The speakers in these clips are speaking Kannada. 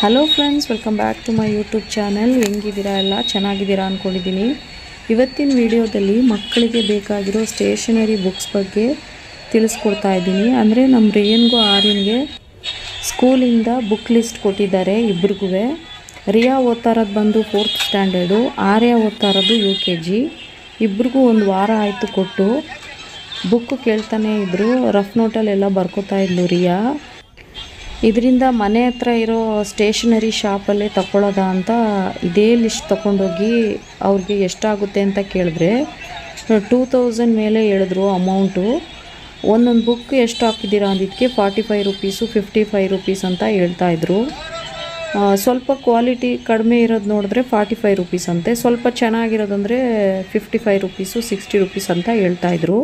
Hello friends welcome back to my YouTube channel ಹೆಂಗಿದ್ದೀರಾ ಎಲ್ಲ? ಚೆನ್ನಾಗಿದ್ದೀರಾ ಅಂದ್ಕೊಂಡಿದ್ದೀನಿ ಇವತ್ತಿನ ವಿಡಿಯೋದಲ್ಲಿ ಮಕ್ಕಳಿಗೆ ಬೇಕಾಗಿರೋ ಸ್ಟೇಷನರಿ ಬುಕ್ಸ್ ಬಗ್ಗೆ ತಿಳಿಸ್ಕೊಡ್ತಾ ಇದ್ದೀನಿ. ಅಂದರೆ ನಮ್ಮ ರಿಯನ್ಗೂ ಆರ್ಯನ್ಗೆ ಸ್ಕೂಲಿಂದ ಬುಕ್ ಲಿಸ್ಟ್ ಕೊಟ್ಟಿದ್ದಾರೆ ಇಬ್ರಿಗೂ ರಿಯಾ ಓದ್ತಾ ಇರೋದು ಬಂದು ಫೋರ್ತ್ ಸ್ಟ್ಯಾಂಡರ್ಡು ಆರ್ಯ ಓದ್ತಾ ಇರೋದು ಯು ಕೆ ಜಿ ಇಬ್ರಿಗೂ ಒಂದು ವಾರ ಆಯಿತು ಕೊಟ್ಟು ಬುಕ್ ಕೇಳ್ತಾನೆ ಇದ್ದರು ರಫ್ ನೋಟಲ್ಲೆಲ್ಲ ಬರ್ಕೋತಾ ಇದ್ಲು ರಿಯಾ. ಇದರಿಂದ ಮನೆ ಹತ್ರ ಇರೋ ಸ್ಟೇಷನರಿ ಶಾಪಲ್ಲೇ ತಗೊಳ್ಳೋದ ಅಂತ ಇದೇ ಲಿಸ್ಟ್ ತಗೊಂಡೋಗಿ ಅವ್ರಿಗೆ ಎಷ್ಟಾಗುತ್ತೆ ಅಂತ ಕೇಳಿದ್ರೆ, ಟೂ ತೌಸಂಡ್ ಮೇಲೆ ಹೇಳಿದ್ರು ಅಮೌಂಟು. ಒಂದೊಂದು ಬುಕ್ ಎಷ್ಟು ಹಾಕಿದ್ದೀರಾ ಅಂದಿದ್ದಕ್ಕೆ forty five rupees, fifty five rupees ಅಂತ ಹೇಳ್ತಾಯಿದ್ರು ಸ್ವಲ್ಪ ಕ್ವಾಲಿಟಿ ಕಡಿಮೆ ಇರೋದು ನೋಡಿದ್ರೆ ಫಾರ್ಟಿ ಫೈವ್ ರುಪೀಸ್ ಅಂತೆ. ಸ್ವಲ್ಪ ಚೆನ್ನಾಗಿರೋದಂದರೆ fifty five rupees, sixty rupees ಅಂತ ಹೇಳ್ತಾಯಿದ್ರು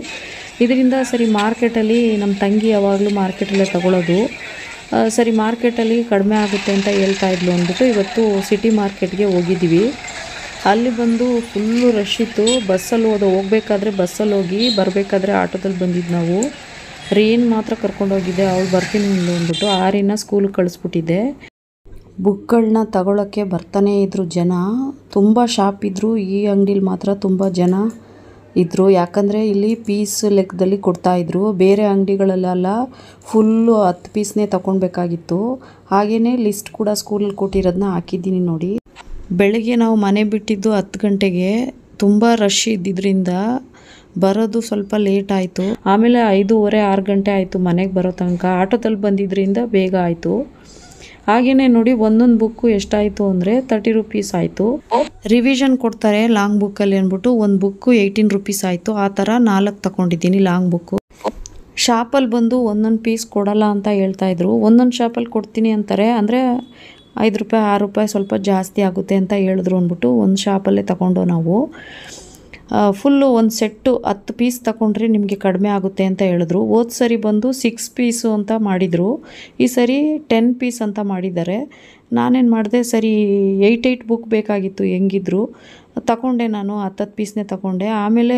ಇದರಿಂದ ಸರಿ ಮಾರ್ಕೆಟಲ್ಲಿ ನಮ್ಮ ತಂಗಿ ಯಾವಾಗಲೂ ಮಾರ್ಕೆಟಲ್ಲೇ ತಗೊಳ್ಳೋದು ಸರಿ, ಮಾರ್ಕೆಟಲ್ಲಿ ಕಡಿಮೆ ಆಗುತ್ತೆ ಅಂತ ಹೇಳ್ತಾ ಇದ್ಲು ಅಂದ್ಬಿಟ್ಟು ಇವತ್ತು ಸಿಟಿ ಮಾರ್ಕೆಟ್ಗೆ ಹೋಗಿದ್ದೀವಿ. ಅಲ್ಲಿ ಬಂದು ಫುಲ್ಲು ರಶ್ ಇತ್ತು. ಬಸ್ಸಲ್ಲಿ ಹೋದ, ಹೋಗ್ಬೇಕಾದ್ರೆ ಬಸ್ಸಲ್ಲಿ ಹೋಗಿ, ಬರಬೇಕಾದ್ರೆ ಆಟೋದಲ್ಲಿ ಬಂದಿದ್ದು ನಾವು. ರೇನ್ ಮಾತ್ರ ಕರ್ಕೊಂಡೋಗಿದ್ದೆ ಅವಳು ಬರ್ತೀನಿ ಅಂದ್ಬಿಟ್ಟು ಆರಿನ ಸ್ಕೂಲಿಗೆ ಕಳಿಸ್ಬಿಟ್ಟಿದ್ದೆ ಬುಕ್ಗಳನ್ನ ತಗೊಳ್ಳೋಕ್ಕೆ ಬರ್ತಾನೇ ಇದ್ದರು ಜನ. ತುಂಬ ಶಾಪ್ ಇದ್ದರು ಈ ಅಂಗಡೀಲಿ ಮಾತ್ರ ತುಂಬ ಜನ. ಇದ್ದರು ಯಾಕಂದರೆ ಇಲ್ಲಿ ಪೀಸ್ ಲೆಕ್ಕದಲ್ಲಿ ಕೊಡ್ತಾ ಇದ್ರು. ಬೇರೆ ಅಂಗಡಿಗಳಲ್ಲೆಲ್ಲ ಫುಲ್ಲು ಹತ್ತು ಪೀಸ್ನೇ ತಗೊಳ್ಬೇಕಾಗಿತ್ತು ಹಾಗೆಯೇ ಲಿಸ್ಟ್ ಕೂಡ ಸ್ಕೂಲಲ್ಲಿ ಕೊಟ್ಟಿರೋದನ್ನ ಹಾಕಿದ್ದೀನಿ ನೋಡಿ. ಬೆಳಗ್ಗೆ ನಾವು ಮನೆ ಬಿಟ್ಟಿದ್ದು ಹತ್ತು ಗಂಟೆಗೆ. ತುಂಬ ರಶ್ ಇದ್ದಿದ್ದರಿಂದ ಬರೋದು ಸ್ವಲ್ಪ ಲೇಟ್ ಆಯಿತು. ಆಮೇಲೆ ಐದೂವರೆ, ಆರು ಗಂಟೆ ಆಯಿತು ಮನೆಗೆ ಬರೋ ತನಕ. ಆಟೋದಲ್ಲಿ ಬಂದಿದ್ದರಿಂದ ಬೇಗ ಆಯಿತು. ಹಾಗೆಯೇ ನೋಡಿ ಒಂದೊಂದು ಬುಕ್ಕು ಎಷ್ಟಾಯಿತು ಅಂದರೆ ತರ್ಟಿ ರುಪೀಸ್ ಆಯಿತು. ರಿವಿಷನ್ ಕೊಡ್ತಾರೆ ಲಾಂಗ್ ಬುಕ್ಕಲ್ಲಿ ಅಂದ್ಬಿಟ್ಟು ಒಂದು ಬುಕ್ಕು ಏಯ್ಟೀನ್ ರುಪೀಸ್ ಆಯಿತು. ಆ ಥರ ನಾಲ್ಕು ತಗೊಂಡಿದ್ದೀನಿ ಲಾಂಗ್ ಬುಕ್ಕು ಶಾಪಲ್ಲಿ ಬಂದು ಒಂದೊಂದು ಪೀಸ್ ಕೊಡಲ್ಲ ಅಂತ ಹೇಳ್ತಾ ಇದ್ರು. ಒಂದೊಂದು ಶಾಪಲ್ಲಿ ಕೊಡ್ತೀನಿ ಅಂತಾರೆ. ಅಂದರೆ ಐದು ರೂಪಾಯಿ, ಆರು ರೂಪಾಯಿ ಸ್ವಲ್ಪ ಜಾಸ್ತಿ ಆಗುತ್ತೆ ಅಂತ ಹೇಳಿದ್ರು ಅಂದ್ಬಿಟ್ಟು ಒಂದು ಶಾಪಲ್ಲೇ ತಗೊಂಡೋ ನಾವು. ಫುಲ್ಲು ಒಂದು ಸೆಟ್ಟು ಹತ್ತು ಪೀಸ್ ತಗೊಂಡ್ರೆ ನಿಮಗೆ ಕಡಿಮೆ ಆಗುತ್ತೆ ಅಂತ ಹೇಳಿದ್ರು. ಹೋದ ಸರಿ ಬಂದು ಸಿಕ್ಸ್ ಪೀಸು ಅಂತ ಮಾಡಿದರು. ಈ ಸರಿ ಟೆನ್ ಪೀಸ್ ಅಂತ ಮಾಡಿದ್ದಾರೆ. ನಾನೇನು ಮಾಡಿದೆ, ಸರಿ ಏಯ್ಟ್ ಏಯ್ಟ್ ಬುಕ್ ಬೇಕಾಗಿತ್ತು ಹೆಂಗಿದ್ರು. ತಗೊಂಡೆ ನಾನು ಹತ್ತತ್ತು ಪೀಸ್ನೇ ತಗೊಂಡೆ ಆಮೇಲೆ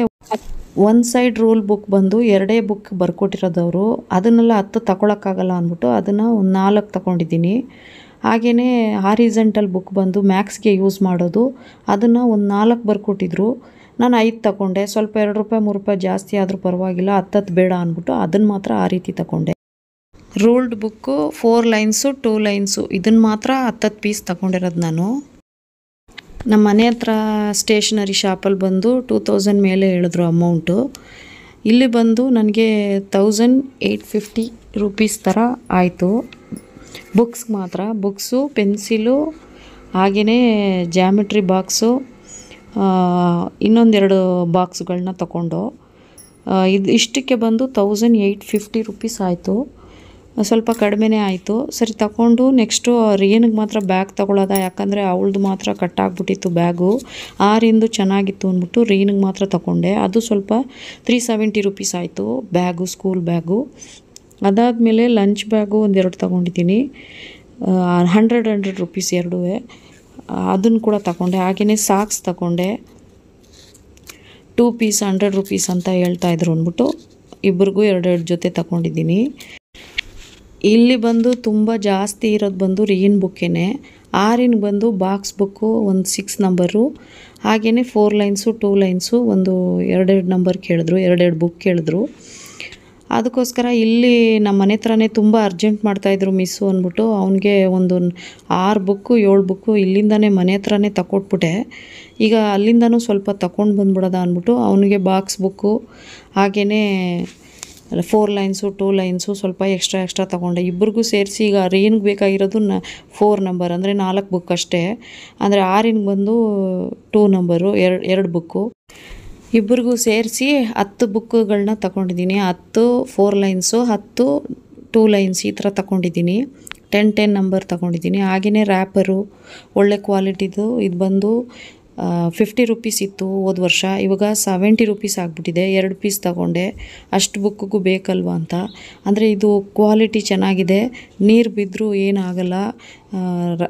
ಒಂದು ಸೈಡ್ ರೂಲ್ ಬುಕ್ ಬಂದು ಎರಡೇ ಬುಕ್ ಬರ್ಕೊಟ್ಟಿರೋದವರು. ಅದನ್ನೆಲ್ಲ ಹತ್ತು ತಗೊಳಕ್ಕಾಗಲ್ಲ ಅಂದ್ಬಿಟ್ಟು ಅದನ್ನು ಒಂದು ನಾಲ್ಕು ತಗೊಂಡಿದ್ದೀನಿ ಹಾಗೆಯೇ ಹಾರಿಜೆಂಟಲ್ ಬುಕ್ ಬಂದು ಮ್ಯಾಕ್ಸ್ಗೆ ಯೂಸ್ ಮಾಡೋದು. ಅದನ್ನು ಒಂದು ನಾಲ್ಕು ಬರ್ಕೊಟ್ಟಿದ್ರು. ನಾನು ಐದು ತಗೊಂಡೆ, ಸ್ವಲ್ಪ ಎರಡು ರೂಪಾಯಿ, ಮೂರು ರೂಪಾಯಿ ಜಾಸ್ತಿ ಆದರೂ ಪರವಾಗಿಲ್ಲ, ಹತ್ತತ್ತು ಬೇಡ ಅಂದ್ಬಿಟ್ಟು ಅದನ್ನು ಮಾತ್ರ ಆ ರೀತಿ ತಗೊಂಡೆ. Ruled book four lines two lines ಇದನ್ನು ಮಾತ್ರ ಹತ್ತತ್ತು ಪೀಸ್ ತಗೊಂಡಿರೋದು ನಾನು. ನಮ್ಮ ಮನೆ ಹತ್ರ ಸ್ಟೇಷನರಿ ಶಾಪಲ್ಲಿ ಬಂದು ಟೂ ತೌಸಂಡ್ ಮೇಲೆ ಹೇಳಿದ್ರು ಅಮೌಂಟು ಇಲ್ಲಿ ಬಂದು ನನಗೆ ತೌಸಂಡ್ ಏಯ್ಟ್ ಫಿಫ್ಟಿ ರುಪೀಸ್ ಥರ ಆಯಿತು. ಬುಕ್ಸ್ ಮಾತ್ರ ಬುಕ್ಸು ಪೆನ್ಸಿಲು ಹಾಗೆಯೇ ಜಾಮಿಟ್ರಿ ಬಾಕ್ಸು ಇನ್ನೊಂದೆರಡು ಬಾಕ್ಸ್ಗಳನ್ನ ತಗೊಂಡು ಇದು ಇಷ್ಟಕ್ಕೆ ಬಂದು ತೌಸಂಡ್ ಏಯ್ಟ್ ಫಿಫ್ಟಿ ರುಪೀಸ್ ಆಯಿತು. ಸ್ವಲ್ಪ ಕಡಿಮೆನೇ ಆಯಿತು. ಸರಿ, ತಗೊಂಡು ನೆಕ್ಸ್ಟು ರಿಯನ್ಗೆ ಮಾತ್ರ ಬ್ಯಾಗ್ ತೊಗೊಳೋದ, ಯಾಕಂದರೆ ಅವಳದು ಮಾತ್ರ ಕಟ್ಟಾಗ್ಬಿಟ್ಟಿತ್ತು ಬ್ಯಾಗು. ಆರಿಂದು ಚೆನ್ನಾಗಿತ್ತು ಅಂದ್ಬಿಟ್ಟು ರೀನಿಗೆ ಮಾತ್ರ ತಗೊಂಡೆ. ಅದು ಸ್ವಲ್ಪ ತ್ರೀ ಸೆವೆಂಟಿ ರುಪೀಸ್ ಆಯಿತು ಬ್ಯಾಗು, ಸ್ಕೂಲ್ ಬ್ಯಾಗು. ಅದಾದಮೇಲೆ ಲಂಚ್ ಬ್ಯಾಗು ಒಂದೆರಡು ತಗೊಂಡಿದ್ದೀನಿ. ಹಂಡ್ರೆಡ್ ಹಂಡ್ರೆಡ್ ರುಪೀಸ್ ಎರಡೂ ಅದನ್ನು ಕೂಡ ತಗೊಂಡೆ. ಹಾಗೆಯೇ ಸಾಕ್ಸ್ ತಗೊಂಡೆ. ಟೂ ಪೀಸ್ ಹಂಡ್ರೆಡ್ ರುಪೀಸ್ ಅಂತ ಹೇಳ್ತಾ ಇದ್ರು ಅಂದ್ಬಿಟ್ಟು ಇಬ್ರಿಗೂ ಎರಡೆರಡು ಜೊತೆ ತಗೊಂಡಿದ್ದೀನಿ. ಇಲ್ಲಿ ಬಂದು ತುಂಬ ಜಾಸ್ತಿ ಇರೋದು ಬಂದು ರೀನ್ ಬುಕ್ಕೇ ಆರಿನ ಬಂದು ಬಾಕ್ಸ್ ಬುಕ್ಕು ಒಂದು ಸಿಕ್ಸ್ ನಂಬರು ಹಾಗೆಯೇ ಫೋರ್ ಲೈನ್ಸು ಟೂ ಲೈನ್ಸು ಒಂದು ಎರಡೆರಡು ನಂಬರ್ ಕೇಳಿದ್ರು, ಎರಡೆರಡು ಬುಕ್ ಕೇಳಿದ್ರು. ಅದಕ್ಕೋಸ್ಕರ ಇಲ್ಲಿ ನಮ್ಮ ಮನೆ ಹತ್ರನೇ ತುಂಬ ಅರ್ಜೆಂಟ್ ಮಾಡ್ತಾಯಿದ್ರು ಮಿಸ್ಸು ಅಂದ್ಬಿಟ್ಟು ಅವನಿಗೆ ಒಂದು ಆರು ಬುಕ್ಕು, ಏಳು ಬುಕ್ಕು ಇಲ್ಲಿಂದನೇ ಮನೆ ಹತ್ರನೇ ತಕೊಟ್ಬಿಟ್ಟೆ. ಈಗ ಅಲ್ಲಿಂದನೂ ಸ್ವಲ್ಪ ತಗೊಂಡು ಬಂದ್ಬಿಡೋದ ಅಂದ್ಬಿಟ್ಟು ಅವನಿಗೆ ಬಾಕ್ಸ್ ಬುಕ್ಕು ಹಾಗೆಯೇ ಫೋರ್ ಲೈನ್ಸು ಟೂ ಲೈನ್ಸು ಸ್ವಲ್ಪ ಎಕ್ಸ್ಟ್ರಾ ಎಕ್ಸ್ಟ್ರಾ ತೊಗೊಂಡೆ. ಇಬ್ಬರಿಗೂ ಸೇರಿಸಿ ಈಗ ರೇನ್ಗೆ ಬೇಕಾಗಿರೋದು ನ ಫೋರ್ ನಂಬರ್ ಅಂದರೆ ನಾಲ್ಕು ಬುಕ್ ಅಷ್ಟೇ. ಅಂದರೆ ಆರಿನ ಬಂದು ಟೂ ನಂಬರು ಎರಡು ಎರಡು ಬುಕ್ಕು. ಇಬ್ರಿಗೂ ಸೇರಿಸಿ ಹತ್ತು ಬುಕ್ಕುಗಳನ್ನ ತಗೊಂಡಿದ್ದೀನಿ. ಹತ್ತು ಫೋರ್ ಲೈನ್ಸು ಹತ್ತು ಟೂ ಲೈನ್ಸ್ ಈ ಥರ ತಗೊಂಡಿದ್ದೀನಿ. ಟೆನ್ ಟೆನ್ ನಂಬರ್ ತಗೊಂಡಿದ್ದೀನಿ. ಹಾಗೆಯೇ ರ್ಯಾಪರು ಒಳ್ಳೆ ಕ್ವಾಲಿಟಿದು ಇದು ಬಂದು ಫಿಫ್ಟಿ ರುಪೀಸ್ ಇತ್ತು ಹೋದ ವರ್ಷ. ಇವಾಗ ಸೆವೆಂಟಿ ರುಪೀಸ್ ಆಗಿಬಿಟ್ಟಿದೆ. ಎರಡು ಪೀಸ್ ತಗೊಂಡೆ. ಅಷ್ಟು ಬುಕ್ಕಿಗೂ ಬೇಕಲ್ವ ಅಂತ. ಅಂದರೆ ಇದು ಕ್ವಾಲಿಟಿ ಚೆನ್ನಾಗಿದೆ. ನೀರು ಬಿದ್ದರೂ ಏನಾಗಲ್ಲ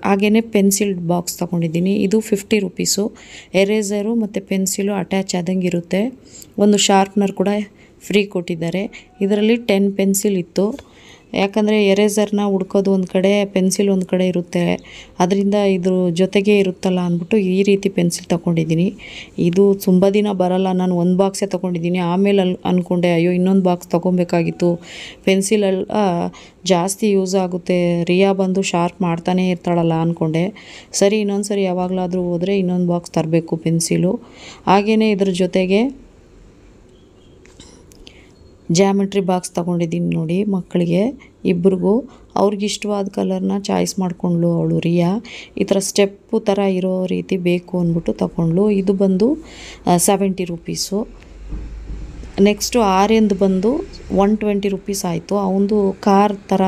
ಹಾಗೇ ಪೆನ್ಸಿಲ್ ಬಾಕ್ಸ್ ತಗೊಂಡಿದ್ದೀನಿ. ಇದು ಫಿಫ್ಟಿ ರುಪೀಸು ಎರೇಸರು ಮತ್ತು ಪೆನ್ಸಿಲು ಅಟ್ಯಾಚ್ ಆದಂಗೆ ಇರುತ್ತೆ. ಒಂದು ಶಾರ್ಪ್ನರ್ ಕೂಡ ಫ್ರೀ ಕೊಟ್ಟಿದ್ದಾರೆ. ಇದರಲ್ಲಿ ಟೆನ್ ಪೆನ್ಸಿಲ್ ಇತ್ತು. ಯಾಕಂದರೆ ಎರೇಸರ್ನ ಹುಡ್ಕೋದು ಒಂದು ಕಡೆ, ಪೆನ್ಸಿಲ್ ಒಂದು ಕಡೆ ಇರುತ್ತೆ. ಅದರಿಂದ ಇದ್ರ ಜೊತೆಗೆ ಇರುತ್ತಲ್ಲ ಅಂದ್ಬಿಟ್ಟು ಈ ರೀತಿ ಪೆನ್ಸಿಲ್ ತೊಗೊಂಡಿದ್ದೀನಿ. ಇದು ತುಂಬ ದಿನ ಬರಲ್ಲ, ನಾನು ಒಂದು ಬಾಕ್ಸೇ ತೊಗೊಂಡಿದ್ದೀನಿ. ಆಮೇಲೆ ಅಲ್ಲಿ ಅಂದ್ಕೊಂಡೆ ಅಯ್ಯೋ, ಇನ್ನೊಂದು ಬಾಕ್ಸ್ ತೊಗೊಬೇಕಾಗಿತ್ತು. ಪೆನ್ಸಿಲೆಲ್ಲ ಜಾಸ್ತಿ ಯೂಸ್ ಆಗುತ್ತೆ. ರಿಯಾ ಬಂದು ಶಾರ್ಪ್ ಮಾಡ್ತಾನೇ ಇರ್ತಾಳಲ್ಲ ಅಂದ್ಕೊಂಡೆ ಸರಿ ಇನ್ನೊಂದು ಸರಿ ಯಾವಾಗಲಾದರೂ ಹೋದರೆ ಇನ್ನೊಂದು ಬಾಕ್ಸ್ ತರಬೇಕು ಪೆನ್ಸಿಲು. ಹಾಗೆಯೇ ಇದ್ರ ಜೊತೆಗೆ ಜಾಮೆಟ್ರಿ ಬಾಕ್ಸ್ ತೊಗೊಂಡಿದ್ದೀನಿ ನೋಡಿ ಮಕ್ಕಳಿಗೆ. ಇಬ್ರಿಗೂ ಅವ್ರಿಗೆ ಇಷ್ಟವಾದ ಕಲರ್ನ ಚಾಯ್ಸ್ ಮಾಡ್ಕೊಂಡ್ಲು ಅವಳು ರಿಯಾ. ಈ ಥರ ಸ್ಟೆಪ್ಪು ಥರ ಇರೋ ರೀತಿ ಬೇಕು ಅಂದ್ಬಿಟ್ಟು ತಗೊಂಡ್ಳು. ಇದು ಬಂದು ಸೆವೆಂಟಿ ರುಪೀಸು ನೆಕ್ಸ್ಟು ಆರ್ಯಂದು ಬಂದು ಒನ್ ಟ್ವೆಂಟಿ ರುಪೀಸ್ ಆಯಿತು. ಅವನದು ಕಾರ್ ಥರ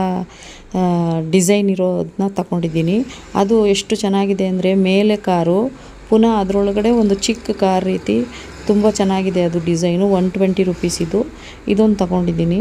ಡಿಸೈನ್ ಇರೋದನ್ನ ತಗೊಂಡಿದ್ದೀನಿ. ಅದು ಎಷ್ಟು ಚೆನ್ನಾಗಿದೆ ಅಂದರೆ ಮೇಲೆ ಕಾರು, ಪುನಃ ಅದರೊಳಗಡೆ ಒಂದು ಚಿಕ್ಕ ಕಾರ್ ರೀತಿ ತುಂಬ ಚೆನ್ನಾಗಿದೆ ಅದು ಡಿಸೈನು. ಒನ್ ಟ್ವೆಂಟಿ ರುಪೀಸಿದು ಇದು. ಇದೊಂದು ತಗೊಂಡಿದ್ದೀನಿ.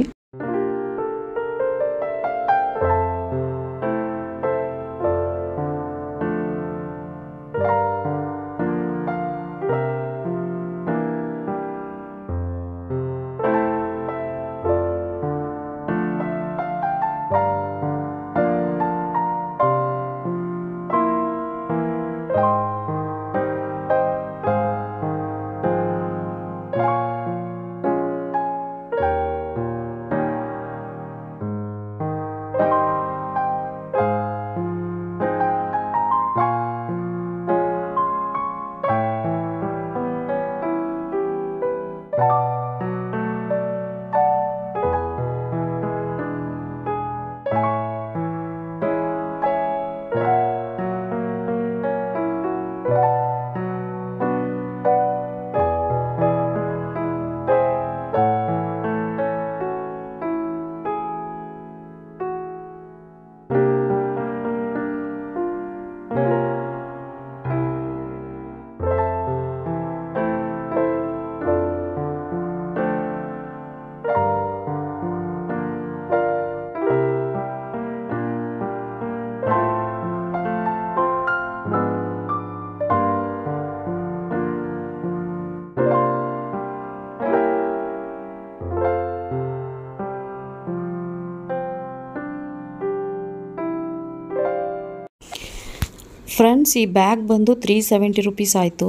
ಫ್ರೆಂಡ್ಸ್ ಈ ಬ್ಯಾಗ್ ಬಂದು ತ್ರೀ ಸೆವೆಂಟಿ ರುಪೀಸ್ ಆಯಿತು.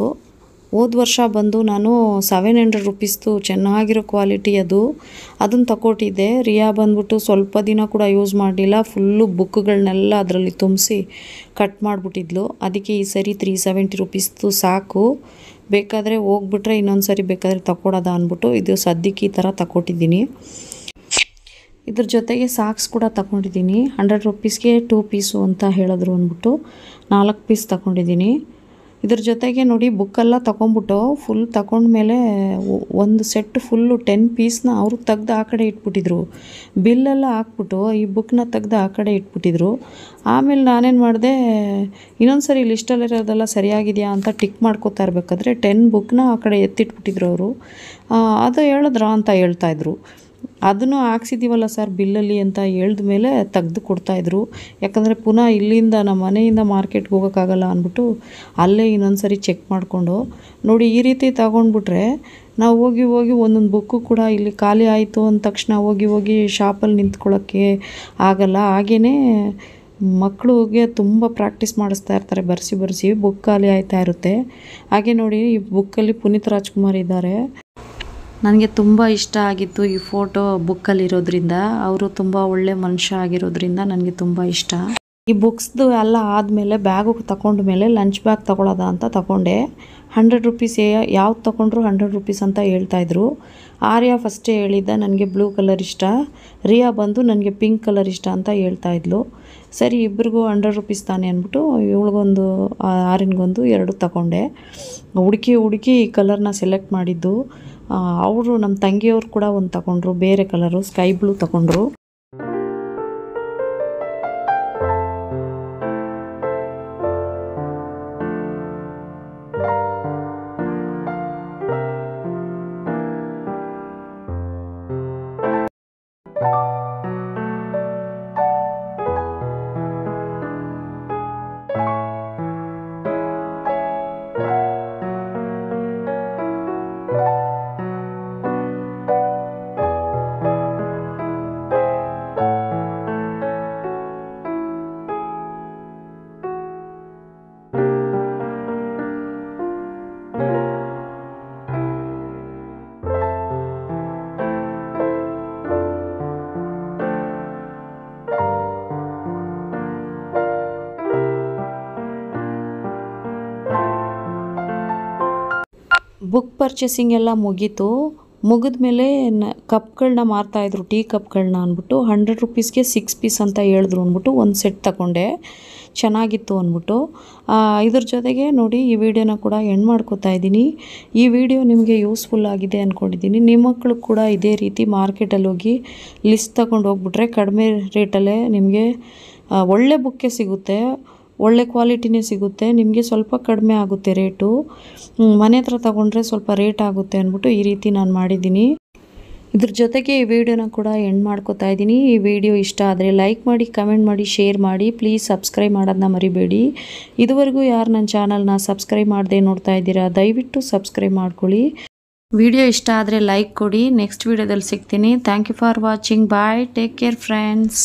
ಹೋದ ವರ್ಷ ಬಂದು ನಾನು ಸೆವೆನ್ ಹಂಡ್ರೆಡ್ ರುಪೀಸ್ದು ಚೆನ್ನಾಗಿರೋ ಕ್ವಾಲಿಟಿ ಅದು. ಅದನ್ನು ತಗೊಟ್ಟಿದ್ದೆ ರಿಯಾ ಬಂದ್ಬಿಟ್ಟು ಸ್ವಲ್ಪ ದಿನ ಕೂಡ ಯೂಸ್ ಮಾಡಲಿಲ್ಲ. ಫುಲ್ಲು ಬುಕ್ಗಳನ್ನೆಲ್ಲ ಅದರಲ್ಲಿ ತುಂಬಿಸಿ ಕಟ್ ಮಾಡಿಬಿಟ್ಟಿದ್ಲು. ಅದಕ್ಕೆ ಈ ಸರಿ ತ್ರೀ ಸೆವೆಂಟಿ ರುಪೀಸ್ದು ಸಾಕು. ಬೇಕಾದರೆ ಹೋಗ್ಬಿಟ್ರೆ ಇನ್ನೊಂದು ಸರಿ ಬೇಕಾದರೆ ತಗೊಳೋದ ಅಂದ್ಬಿಟ್ಟು ಇದು ಸದ್ಯಕ್ಕೆ ಈ ಥರ ತಗೊಟ್ಟಿದ್ದೀನಿ ಇದ್ರ ಜೊತೆಗೆ ಸಾಕ್ಸ್ ಕೂಡ ತಗೊಂಡಿದ್ದೀನಿ ಹಂಡ್ರೆಡ್ ರುಪೀಸ್ಗೆ ಟೂ ಪೀಸು ಅಂತ ಹೇಳಿದ್ರು ಅಂದ್ಬಿಟ್ಟು. ನಾಲ್ಕು ಪೀಸ್ ತಗೊಂಡಿದ್ದೀನಿ. ಇದ್ರ ಜೊತೆಗೆ ನೋಡಿ ಬುಕ್ಕೆಲ್ಲ ತೊಗೊಂಬಿಟ್ಟು ಫುಲ್ ತಗೊಂಡ್ಮೇಲೆ ಒಂದು ಸೆಟ್ ಫುಲ್ಲು ಟೆನ್ ಪೀಸ್ನ ಅವರು ತೆಗ್ದು ಆ ಕಡೆ ಇಟ್ಬಿಟ್ಟಿದ್ರು. ಬಿಲ್ಲೆಲ್ಲ ಹಾಕ್ಬಿಟ್ಟು ಈ ಬುಕ್ನ ತೆಗ್ದು ಆ ಕಡೆ ಇಟ್ಬಿಟ್ಟಿದ್ರು. ಆಮೇಲೆ ನಾನೇನು ಮಾಡಿದೆ ಇನ್ನೊಂದು ಸರಿ ಲಿಸ್ಟಲ್ಲಿರೋದೆಲ್ಲ ಸರಿಯಾಗಿದೆಯಾ ಅಂತ ಟಿಕ್ ಮಾಡ್ಕೋತಾ ಇರಬೇಕಾದ್ರೆ ಟೆನ್ ಬುಕ್ನ ಆ ಕಡೆ ಎತ್ತಿಟ್ಬಿಟ್ಟಿದ್ರು ಅವರು. ಅದು ಹೇಳಿದ್ರ ಅಂತ ಹೇಳ್ತಾಯಿದ್ರು ಅದನ್ನು ಹಾಕ್ಸಿದ್ದೀವಲ್ಲ ಸರ್ ಬಿಲ್ಲಲ್ಲಿ ಅಂತ ಹೇಳಿದ ಮೇಲೆ ತೆಗ್ದು ಕೊಡ್ತಾಯಿದ್ರು ಯಾಕಂದರೆ ಪುನಃ ಇಲ್ಲಿಂದ ನಮ್ಮ ಮನೆಯಿಂದ ಮಾರ್ಕೆಟ್ಗೆ ಹೋಗೋಕ್ಕಾಗಲ್ಲ ಅಂದ್ಬಿಟ್ಟು ಅಲ್ಲೇ ಇನ್ನೊಂದು ಸರಿ ಚೆಕ್ ಮಾಡಿಕೊಂಡು, ನೋಡಿ ಈ ರೀತಿ ತಗೊಂಡ್ಬಿಟ್ರೆ ನಾವು ಹೋಗಿ ಹೋಗಿ ಒಂದೊಂದು ಬುಕ್ಕು ಕೂಡ ಇಲ್ಲಿ ಖಾಲಿ ಆಯಿತು ಅಂದ ತಕ್ಷಣ ಹೋಗಿ ಹೋಗಿ ಶಾಪಲ್ಲಿ ನಿಂತ್ಕೊಳ್ಳೋಕ್ಕೆ ಆಗಲ್ಲ. ಹಾಗೆಯೇ ಮಕ್ಕಳಿಗೆ ತುಂಬ ಪ್ರಾಕ್ಟೀಸ್ ಮಾಡಿಸ್ತಾ ಇರ್ತಾರೆ, ಬರೆಸಿ ಬರ್ಸಿ ಬುಕ್ ಖಾಲಿ ಆಯ್ತಾ ಇರುತ್ತೆ. ಹಾಗೆ ನೋಡಿ ಈ ಬುಕ್ಕಲ್ಲಿ ಪುನೀತ್ ರಾಜ್ಕುಮಾರ್ ಇದ್ದಾರೆ. ನನಗೆ ತುಂಬ ಇಷ್ಟ ಆಗಿತ್ತು ಈ ಫೋಟೋ ಬುಕ್ಕಲ್ಲಿರೋದ್ರಿಂದ ಅವರು ತುಂಬ ಒಳ್ಳೆ ಮನುಷ್ಯ ಆಗಿರೋದ್ರಿಂದ ನನಗೆ ತುಂಬ ಇಷ್ಟ. ಈ ಬುಕ್ಸ್ದು ಎಲ್ಲ ಆದಮೇಲೆ ಬ್ಯಾಗು ತಗೊಂಡ ಮೇಲೆ ಲಂಚ್ ಬ್ಯಾಗ್ ತಗೊಳ್ಳೋದ ಅಂತ ತಗೊಂಡೆ. ಹಂಡ್ರೆಡ್ ರುಪೀಸ್ ಯಾವ್ದು ತೊಗೊಂಡ್ರು ಹಂಡ್ರೆಡ್ ರುಪೀಸ್ ಅಂತ ಹೇಳ್ತಾಯಿದ್ರು ಆರ್ಯ ಫಸ್ಟೇ ಹೇಳಿದ್ದ, ನನಗೆ ಬ್ಲೂ ಕಲರ್ ಇಷ್ಟ. ರಿಯಾ ಬಂದು, ನನಗೆ ಪಿಂಕ್ ಕಲರ್ ಇಷ್ಟ ಅಂತ ಹೇಳ್ತಾಯಿದ್ಲು ಸರಿ, ಇಬ್ರಿಗೂ ಹಂಡ್ರೆಡ್ ರುಪೀಸ್ ತಾನೆ ಅಂದ್ಬಿಟ್ಟು ಇವಳಿಗೊಂದು ಆರಿನ್ಗೊಂದು ಎರಡು ತಗೊಂಡೆ ಹುಡುಕಿ ಹುಡುಕಿ ಈ ಕಲರ್ನ ಸೆಲೆಕ್ಟ್ ಮಾಡಿದ್ದು. ಅವರು ನಮ್ಮ ತಂಗಿಯವ್ರು ಕೂಡ ಒಂದು ತಗೊಂಡ್ರು ಬೇರೆ ಕಲರು ಸ್ಕೈ ಬ್ಲೂ ತಗೊಂಡ್ರು ಬುಕ್ ಪರ್ಚೇಸಿಂಗ್ ಎಲ್ಲ ಮುಗೀತು. ಮುಗಿದ್ಮೇಲೆ ನ ಕಪ್ಗಳನ್ನ ಮಾರ್ತಾಯಿದ್ರು ಟೀ ಕಪ್ಗಳನ್ನ ಅಂದ್ಬಿಟ್ಟು ಹಂಡ್ರೆಡ್ ರುಪೀಸ್ಗೆ ಸಿಕ್ಸ್ ಪೀಸ್ ಅಂತ ಹೇಳಿದ್ರು ಅಂದ್ಬಿಟ್ಟು ಒಂದು ಸೆಟ್ ತಗೊಂಡೆ. ಚೆನ್ನಾಗಿತ್ತು ಅಂದ್ಬಿಟ್ಟು. ಇದ್ರ ಜೊತೆಗೆ ನೋಡಿ ಈ ವಿಡಿಯೋನ ಕೂಡ ಎಂಡ್ ಮಾಡ್ಕೋತಾ ಇದ್ದೀನಿ. ಈ ವಿಡಿಯೋ ನಿಮಗೆ ಯೂಸ್ಫುಲ್ ಆಗಿದೆ ಅಂದ್ಕೊಂಡಿದ್ದೀನಿ ನಿಮ್ಮ ಮಕ್ಕಳು ಕೂಡ ಇದೇ ರೀತಿ ಮಾರ್ಕೆಟಲ್ಲಿ ಹೋಗಿ ಲಿಸ್ಟ್ ತಗೊಂಡು ಹೋಗ್ಬಿಟ್ರೆ ಕಡಿಮೆ ರೇಟಲ್ಲೇ ನಿಮಗೆ ಒಳ್ಳೆ ಬುಕ್ಕೆ ಸಿಗುತ್ತೆ. ಒಳ್ಳೆ ಕ್ವಾಲಿಟಿನೇ ಸಿಗುತ್ತೆ. ನಿಮಗೆ ಸ್ವಲ್ಪ ಕಡಿಮೆ ಆಗುತ್ತೆ ರೇಟು. ಮನೆ ಹತ್ರ ತಗೊಂಡ್ರೆ ಸ್ವಲ್ಪ ರೇಟ್ ಆಗುತ್ತೆ ಅಂದ್ಬಿಟ್ಟು ಈ ರೀತಿ ನಾನು ಮಾಡಿದ್ದೀನಿ. ಇದ್ರ ಜೊತೆಗೆ ಈ ವಿಡಿಯೋನ ಕೂಡ ಎಂಡ್ ಮಾಡ್ಕೋತಾ ಇದ್ದೀನಿ. ಈ ವಿಡಿಯೋ ಇಷ್ಟ ಆದರೆ ಲೈಕ್ ಮಾಡಿ, ಕಮೆಂಟ್ ಮಾಡಿ, ಶೇರ್ ಮಾಡಿ. ಪ್ಲೀಸ್ ಸಬ್ಸ್ಕ್ರೈಬ್ ಮಾಡೋದನ್ನ ಮರಿಬೇಡಿ. ಇದುವರೆಗೂ ಯಾರು ನನ್ನ ಚಾನಲ್ನ ಸಬ್ಸ್ಕ್ರೈಬ್ ಮಾಡದೆ ನೋಡ್ತಾ ಇದ್ದೀರಾ, ದಯವಿಟ್ಟು ಸಬ್ಸ್ಕ್ರೈಬ್ ಮಾಡ್ಕೊಳ್ಳಿ. ವಿಡಿಯೋ ಇಷ್ಟ ಆದರೆ ಲೈಕ್ ಕೊಡಿ. ನೆಕ್ಸ್ಟ್ ವಿಡಿಯೋದಲ್ಲಿ ಸಿಗ್ತೀನಿ. Thank you for watching. Bye. Take care friends.